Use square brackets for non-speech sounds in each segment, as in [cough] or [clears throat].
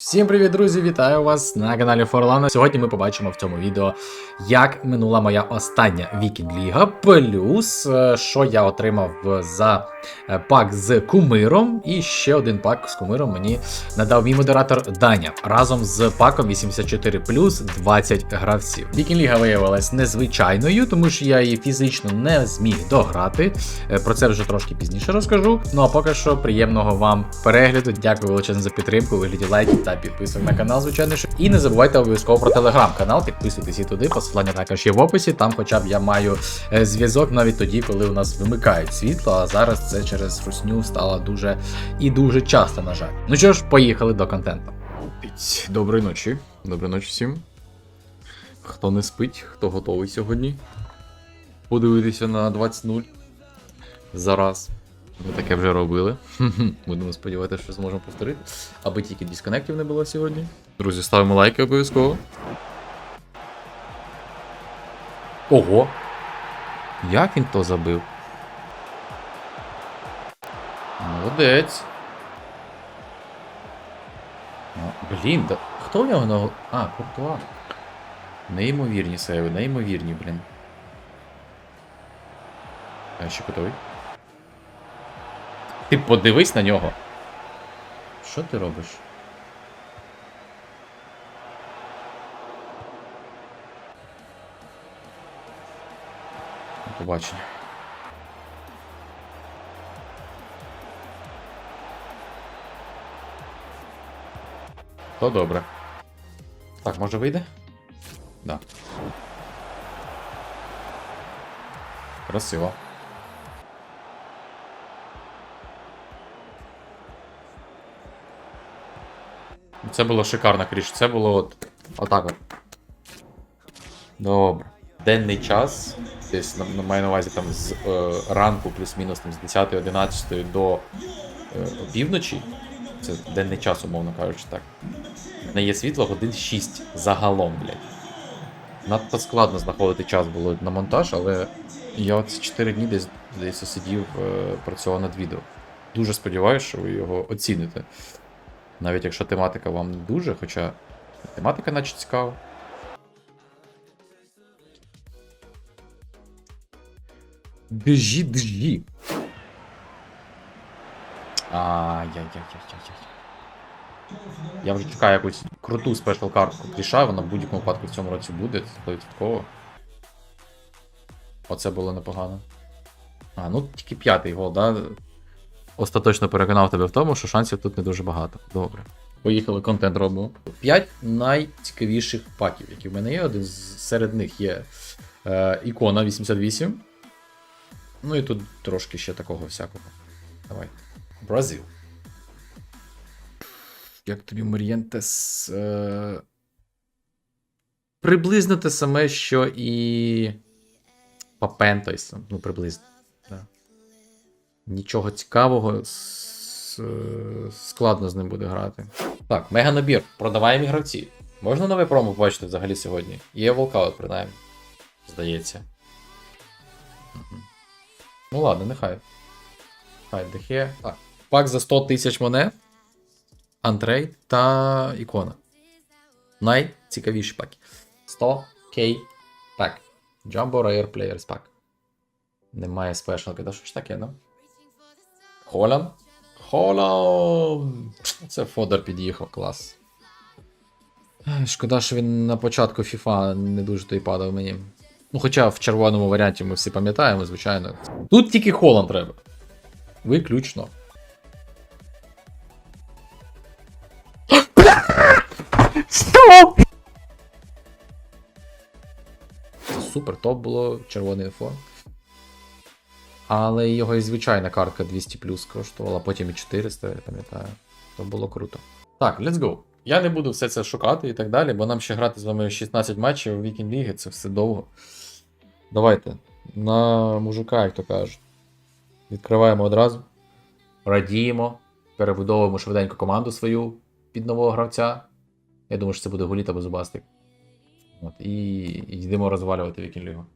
Всім привіт, друзі! Вітаю вас на каналі Форлана. Сьогодні ми побачимо в цьому відео, як минула моя остання Вікінг Ліга, плюс е, що я отримав за е, пак з кумиром, і ще один пак з кумиром мені надав мій модератор Даня разом з паком 84 плюс 20 гравців. Вікінг Ліга виявилась незвичайною, тому що я її фізично не зміг дограти. Е, Про це вже трошки пізніше розкажу. Ну а поки що приємного вам перегляду. Дякую величезно за підтримку. Вигляді лайків та підписок на канал, звичайно. ж. І не забувайте обов'язково про телеграм-канал. Підписуйтесь і туди. Посилання також є в описі. Там, хоча б я маю е, зв'язок навіть тоді, коли у нас вимикають світло. А зараз це через русню стало дуже і дуже часто, на жаль. Ну що ж, поїхали до контенту. Доброї ночі. Доброї ночі всім. Хто не спить, хто готовий сьогодні. Подивитися на 20.0. Зараз. Ми таке вже робили. [laughs] Будемо сподіватися, що зможемо повторити. Аби тільки дисконектів не було сьогодні. Друзі, ставимо лайки обов'язково. Ого! Як він то забив? Молодець. Ну, блін, да... хто в нього на А, Куртуа. Неймовірні сейви, неймовірні, блін. А ще готовий? Ти подивись на нього. Що ти робиш? Побачення. То добре. Так, може вийде? Да. Красиво. Це було шикарно, Кріш. Це було от. Отак от. Добре. Денний час. Десь на, на маю на увазі там з е, ранку, плюс-мінус там, з 10-11 до е, півночі. Це денний час, умовно кажучи, так. Не є світло годин 6 загалом, блядь. Надто складно знаходити час було на монтаж, але я от 4 дні десь, десь сидів, е, працював над відео. Дуже сподіваюся, що ви його оціните. Навіть якщо тематика вам не дуже, хоча тематика наче цікава. Держі, держі. Ай-яй-яй-яй-яй. Я вже чекаю якусь круту спешл картку кліша, вона в будь-якому випадку в цьому році буде, 100%. Оце було непогано. А, ну тільки п'ятий гол, да? Остаточно переконав тебе в тому, що шансів тут не дуже багато. Добре. Поїхали, контент робимо. П'ять найцікавіших паків, які в мене є. Один з- серед них є е, ікона 88. Ну і тут трошки ще такого всякого. Давай. Бразил. Як тобі Морієнтес. Е... Приблизно те саме, що і. Папентойс. Ну, приблизно. Нічого цікавого. Складно з ним буде грати. Так, мега набір. Продаваємо гравці. Можна нове промо побачити взагалі сьогодні? Є волкаут, принаймні. Здається. Мгм. Ну ладно, нехай. Хай дехе. Так. Пак за 100 тисяч монет. Антрейд та ікона. Найцікавіші паки. 100 k пак. Jumbo Rare Players Pack. Немає спешалки. Та що ж таке, ну? Холан? Холан! Це Фодор під'їхав, клас. Шкода, що він на початку FIFA не дуже той падав мені. Ну, хоча в червоному варіанті ми всі пам'ятаємо, звичайно. Тут тільки Холан треба. Виключно. Стоп! Супер топ було, червоний фон. Але його і звичайна картка 200 плюс коштувала, потім і 400, я пам'ятаю. То було круто. Так, let's go. Я не буду все це шукати і так далі, бо нам ще грати з вами 16 матчів у Вікінг Ліги, це все довго. Давайте. На мужика, як то кажуть. Відкриваємо одразу. Радіємо. Перебудовуємо швиденько команду свою під нового гравця. Я думаю, що це буде Гуліт або Зубастик. От, і, йдемо розвалювати Вікінг Лігу.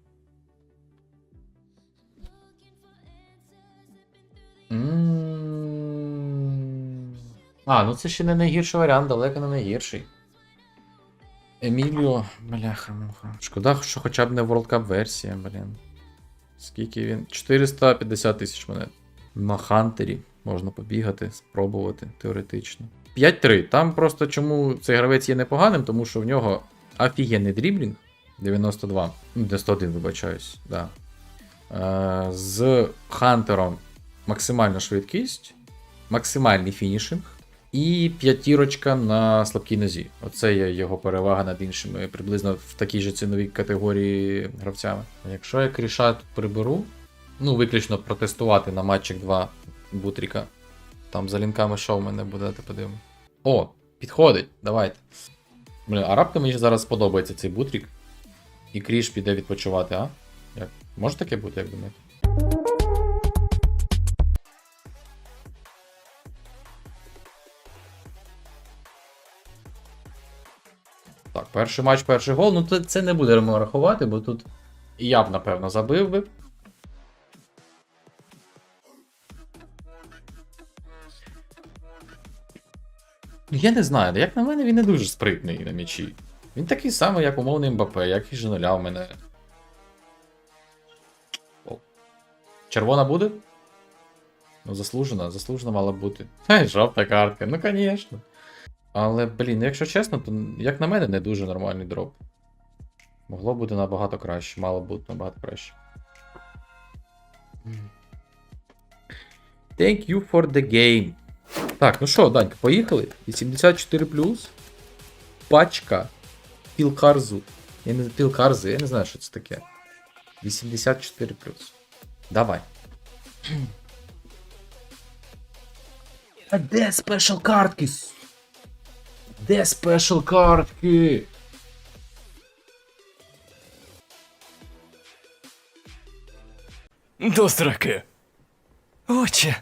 А, ну це ще не найгірший варіант, далеко не найгірший. Еміліо, бляха муха. Шкода, що хоча б не World Cup версія, блін. Скільки він? 450 тисяч монет. На Хантері можна побігати, спробувати теоретично. 5-3. Там просто чому цей гравець є непоганим, тому що в нього офігенний дріблінг 92. Ну, 91, вибачаюсь, да. Е, з Хантером максимальна швидкість, максимальний фінішинг і п'ятірочка на слабкій нозі. Оце є його перевага над іншими, приблизно в такій же ціновій категорії гравцями. Якщо я кріша тут приберу, ну виключно протестувати на матчик 2 Бутріка. Там за лінками що в мене буде, давайте подивимо. О, підходить, давайте. Бля, а раптом мені зараз сподобається цей бутрік. І кріш піде відпочивати, а? Як? Може таке бути, як думаєте? Так, перший матч, перший гол. Ну, це- не будемо рахувати, бо тут я б, напевно, забив би. Ну, я не знаю, як на мене, він не дуже спритний на м'ячі. Він такий самий, як умовний МБП, як і Женоля в мене. О. Червона буде? Ну, заслужена, заслужена мала бути. Хе, жовта картка, ну звісно. Але, блін, ну, якщо чесно, то як на мене, не дуже нормальний дроп. Могло бути набагато краще, мало бути набагато краще. Thank you for the game. Так, ну що, Данька, поїхали? 84 Пачка. Пілкарзу. Я не пілкарзи, я не знаю, що це таке. 84 Давай. А де спешл картки? Де спешл картки? До сраки. Отче.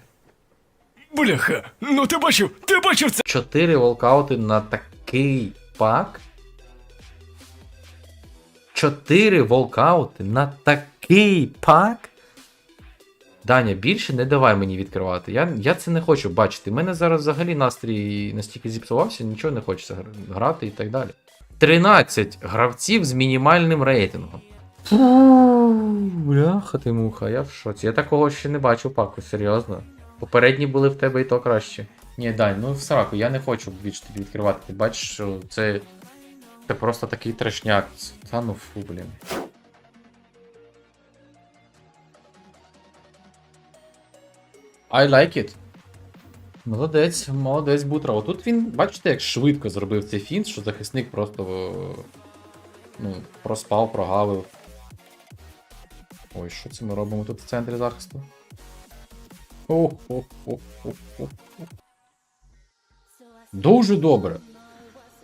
Бляха, ну ти бачив, ти бачив це? 4 волкаути на такий пак. 4 волкаути на такий пак. Даня, більше не давай мені відкривати. Я, я це не хочу бачити. У мене зараз взагалі настрій настільки зіпсувався, нічого не хочеться грати і так далі. 13 гравців з мінімальним рейтингом. Фу, Бляха ти муха, я в шоці. Я такого ще не бачив паку, серйозно. Попередні були в тебе і то краще. Ні, Дань, ну в сраку, я не хочу більше тобі відкривати. Ти бачиш, що це. Це просто такий трешняк. Та ну фу, блін. I like it. Молодець, молодець Бутра. Отут він, бачите, як швидко зробив цей фінт, що захисник просто е, ну, проспав, прогавив. Ой, що це ми робимо тут в центрі захисту? О-хо-хо-хо-хо. Дуже добре.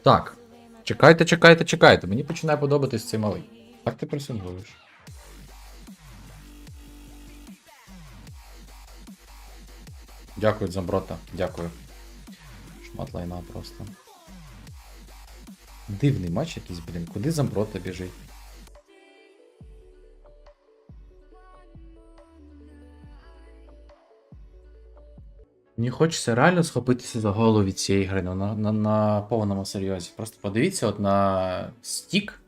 Так. Чекайте, чекайте, чекайте. Мені починає подобатись цей малий. Так ти пресингуєш. Дякую, Замброта. Дякую. Шмат лайна просто. Дивний матч якийсь, блін. Куди Замброта біжить? Мені хочеться реально схопитися за голову від цієї гри ну, на, на, на повному серйозі. Просто подивіться от на стік,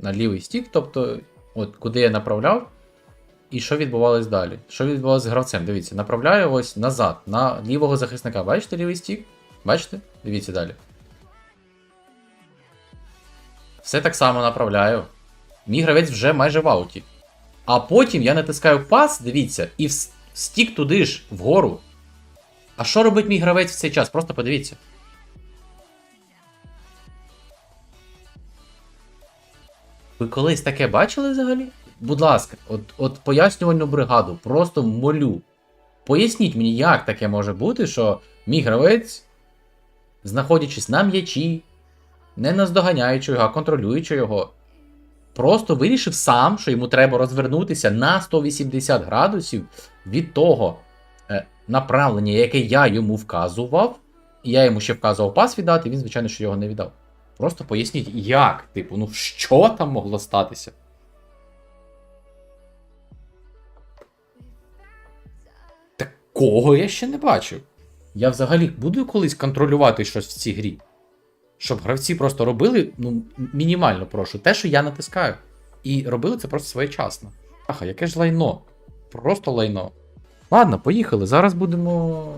на лівий стік, тобто, от куди я направляв, і що відбувалось далі. Що відбувалося з гравцем? Дивіться, направляю ось назад, на лівого захисника. Бачите лівий стік? Бачите? Дивіться далі. Все так само направляю. Мій гравець вже майже в ауті. А потім я натискаю пас, дивіться, і стік туди ж, вгору. А що робить мій гравець в цей час? Просто подивіться. Ви колись таке бачили взагалі? Будь ласка, от, от пояснювальну бригаду, просто молю. Поясніть мені, як таке може бути, що мій гравець, знаходячись на м'ячі, не наздоганяючи його, а контролюючи його, просто вирішив сам, що йому треба розвернутися на 180 градусів від того е, направлення, яке я йому вказував, і я йому ще вказував пас віддати, і він, звичайно, що його не віддав. Просто поясніть, як, типу, ну що там могло статися? Такого я ще не бачив. Я взагалі буду колись контролювати щось в цій грі. Щоб гравці просто робили, ну, мінімально прошу, те, що я натискаю. І робили це просто своєчасно. Аха, яке ж лайно. Просто лайно. Ладно, поїхали. Зараз будемо.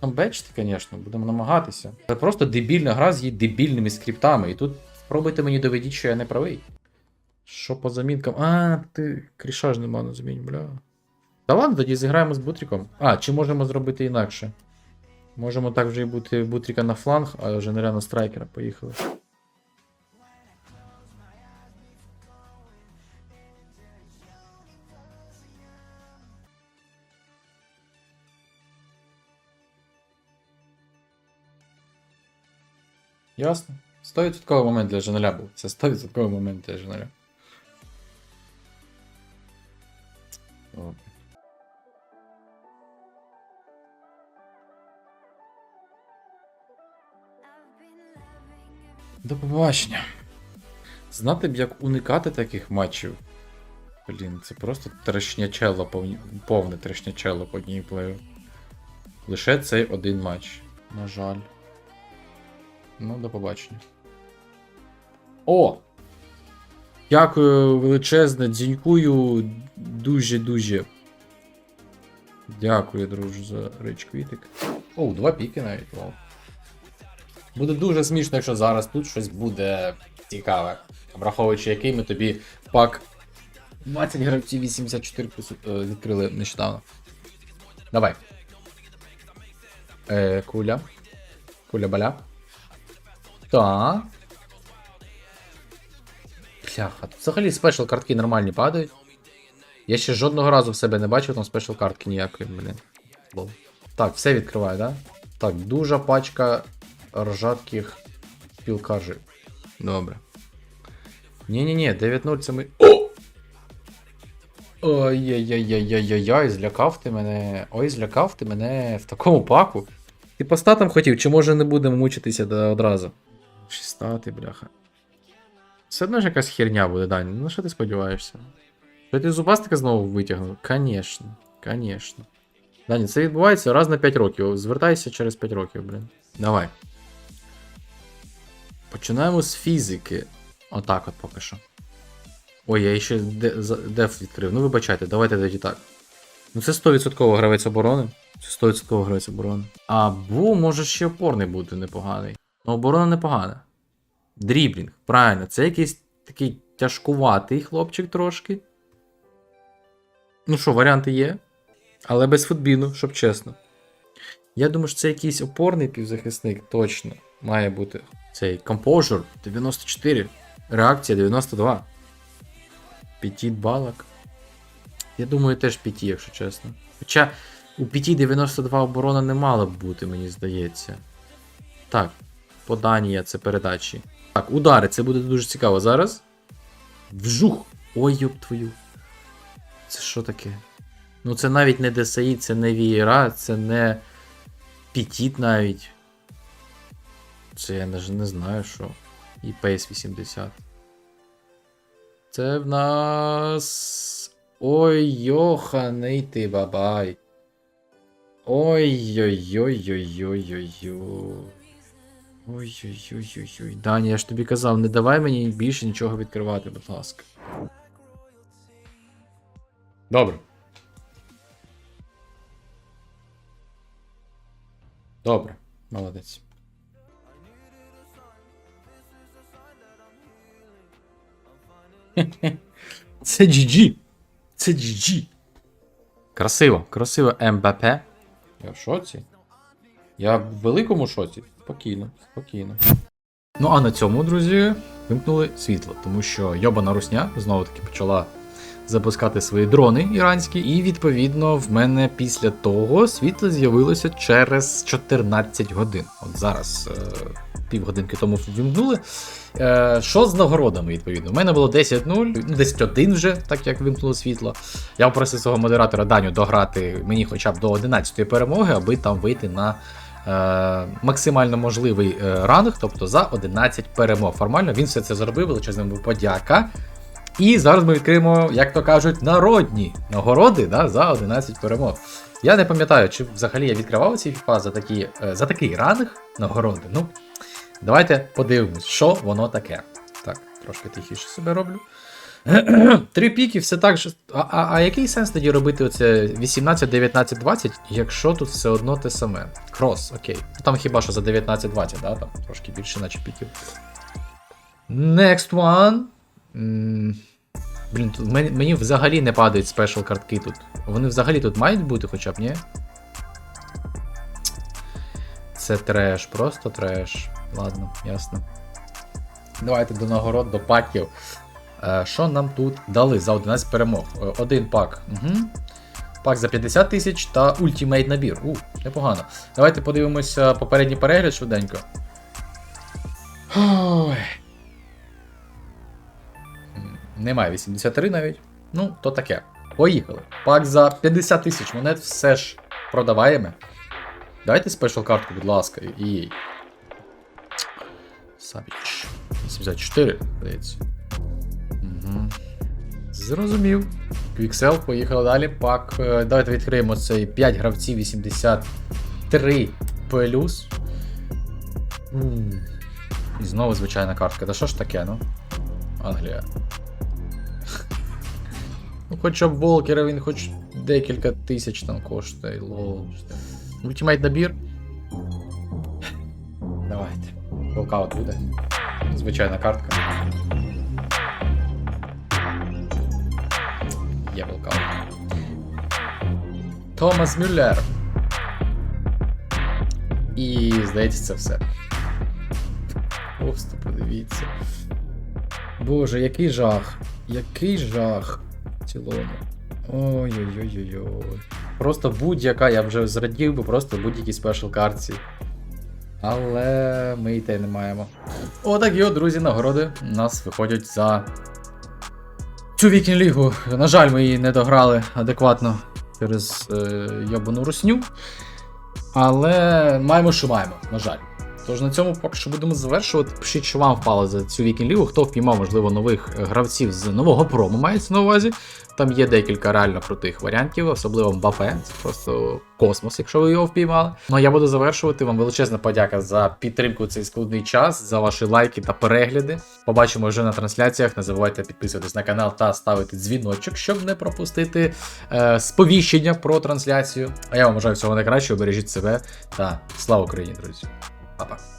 Там бачити, звісно, будемо намагатися. Це просто дебільна гра з її дебільними скриптами. І тут спробуйте мені доведіть, що я не правий. Що по замінкам? А, ти кріша ж нема на замінь, бля. Та ладно, тоді зіграємо з Бутріком. А, чи можемо зробити інакше? Можемо так вже і бути Бутріка на фланг, а Женеря на страйкера. Поїхали. Ясно. 100% момент для Женеля був. Це 100% момент для Женеля. Добре. До побачення. Знати б, як уникати таких матчів. Блін, це просто трешнячело, повне трешнячело по геймплею. Лише цей один матч. На жаль. Ну, до побачення. О! Дякую величезне, дзінькую дуже-дуже. Дякую, друже, за рич квітик. О, два піки навіть. Вау. Буде дуже смішно, якщо зараз тут щось буде цікаве. Враховуючи, який ми тобі пак 20 гравців 84 е, відкрили нещодавно. Давай. Е, куля. Куля баля. Так. Бляха, взагалі спешл картки нормальні падають. Я ще жодного разу в себе не бачив там спешл картки ніякої, блін. Так, все відкриваю, да? Так, дуже пачка ржатких пілкажів. Добре. Ні-ні-ні, 9-0 це ми. О! Ой-яй-яй-яй-яй-яй, злякав ти мене. Ой, злякав ти мене в такому паку. Ти по статам хотів, чи може не будемо мучитися одразу? Шістати, бляха. Все одно ж якась херня буде, Дань. Ну що ти сподіваєшся? Що ти зубастика знову витягнув? Конечно, конечно. Дані, це відбувається раз на 5 років. Звертайся через 5 років, блін. Давай. Починаємо з фізики. Отак от поки що. Ой, я ще де- деф відкрив. Ну вибачайте, давайте тоді так. Ну це 100% гравець оборони. Це 100% гравець оборони. Або може ще опорний бути непоганий. Ну, оборона непогана. Дріблінг, правильно, це якийсь такий тяжкуватий хлопчик трошки. Ну що, варіанти є. Але без футбіну, щоб чесно. Я думаю, що це якийсь опорний півзахисник, точно має бути. Цей Composure 94, реакція 92. П'ятіт балок. Я думаю, теж п'яті, якщо чесно. Хоча у п'яті 92 оборона не мала б бути, мені здається. Так, подання це передачі. Так, удари, це буде дуже цікаво зараз. Вжух! Ой, йоп твою. Це що таке? Ну, це навіть не ДСІ, це не Вієра, це не Пітіт навіть. Це я навіть не знаю, що. І Pace 80. Це в нас. Ой, йоханий ти бабай. Ой-ой-ой-ой-ой-ой-ой. Ой-ой-ой-ой-ой. Даня, я ж тобі казав, не давай мені більше нічого відкривати, будь ласка. Добре. Добре, молодець. [laughs] Це GG. Це GG. Красиво, красиво МБП. Я в шоці. Я в великому шоці. Спокійно, спокійно. Ну а на цьому, друзі, вимкнули світло, тому що йобана русня знову таки почала запускати свої дрони іранські, і відповідно в мене після того світло з'явилося через 14 годин. От зараз е, півгодинки тому вимкнули. Е, що з нагородами, відповідно? У мене було 10-0, ну 10-1 вже, так як вимкнуло світло. Я попросив свого модератора Даню дограти мені хоча б до 11-ї перемоги, аби там вийти на. Е, максимально можливий е, ранг, тобто за 11 перемог. Формально він все це зробив, величезна подяка. І зараз ми відкриємо, як то кажуть, народні нагороди да, за 11 перемог. Я не пам'ятаю, чи взагалі я відкривав ці FIFA за, такі, за такий ранг нагороди. Ну, давайте подивимось, що воно таке. Так, трошки тихіше себе роблю. [clears throat] Три піки, все так же. А, а, а який сенс тоді робити оце 18, 19, 20, якщо тут все одно те саме? Крос, окей. Ну там хіба що за 19, 20, да? Там трошки більше, наче піків. Next one. Блін, тут мені, мені взагалі не падають спешл картки тут. Вони взагалі тут мають бути хоча б, ні? Це треш, просто треш. Ладно, ясно. Давайте до нагород, до паків. Е, Що нам тут дали за 11 перемог? Е, Один пак. Угу. Пак за 50 тисяч та ультімейт набір. У, непогано. Давайте подивимося попередній перегляд швиденько. Ой. Немає 83 навіть. Ну, то таке. Поїхали. Пак за 50 тисяч монет все ж продаваємо. Дайте спешл картку, будь ласка, і їй. Сабіч. 84, здається. Угу. Зрозумів. Квіксел, поїхали далі. Пак. е, Давайте відкриємо цей 5 гравців 83 плюс. І знову звичайна картка. Та що ж таке, ну? Англія. [laughs] Ну, хоча б Волкера він хоч декілька тисяч там коштує. Лол. Ультимейт набір. [laughs] Давайте. Волкаут буде. Звичайна картка. Є волкаут. Томас Мюллер. І здається, це все. Просто подивіться. Боже, який жах. Який жах в цілому. Ой-ой-ой-ой-ой. Просто будь-яка, я вже зрадів би просто будь-якій спешл картці. Але ми і те не маємо. Отакі от, друзі, нагороди у нас виходять за цю вікінг лігу. На жаль, ми її не дограли адекватно через е, йобану русню. Але маємо, що маємо, на жаль. Тож на цьому поки що будемо завершувати. Пишіть, що вам впало за цю вікінг лігу. Хто впіймав, можливо, нових гравців з нового прому мається на увазі. Там є декілька реально крутих варіантів, особливо Мбапе. Це просто космос, якщо ви його впіймали. Ну а я буду завершувати. Вам величезна подяка за підтримку в цей складний час, за ваші лайки та перегляди. Побачимо вже на трансляціях. Не забувайте підписуватись на канал та ставити дзвіночок, щоб не пропустити е, сповіщення про трансляцію. А я вам бажаю всього найкращого, бережіть себе та слава Україні, друзі. Pa, pa.